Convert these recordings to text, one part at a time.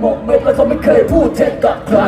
หมกเม็ดและเขาไม่เคยพูดเท็จกับใคร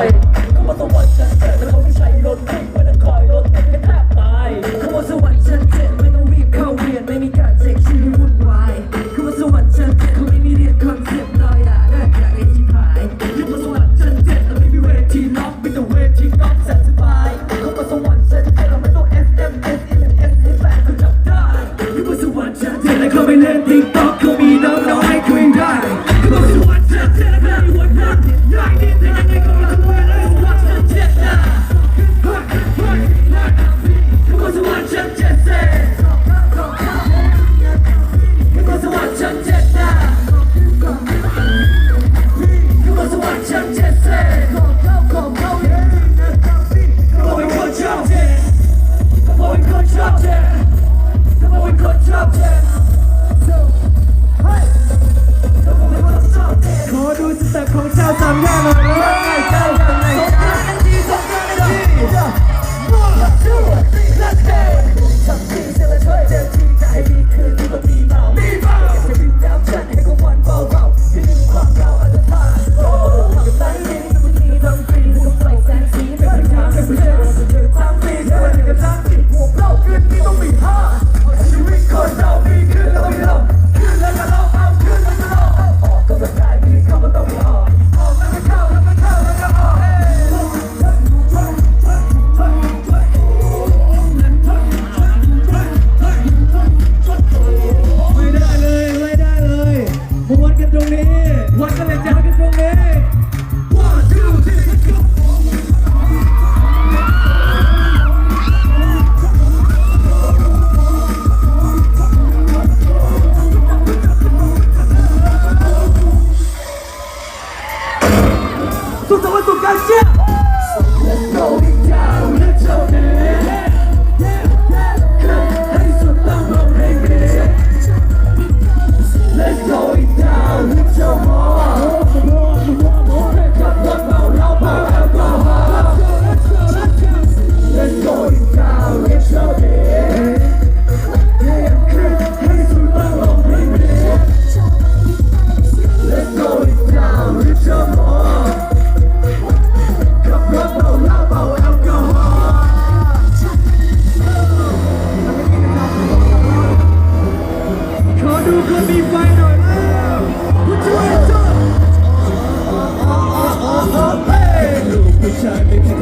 ลู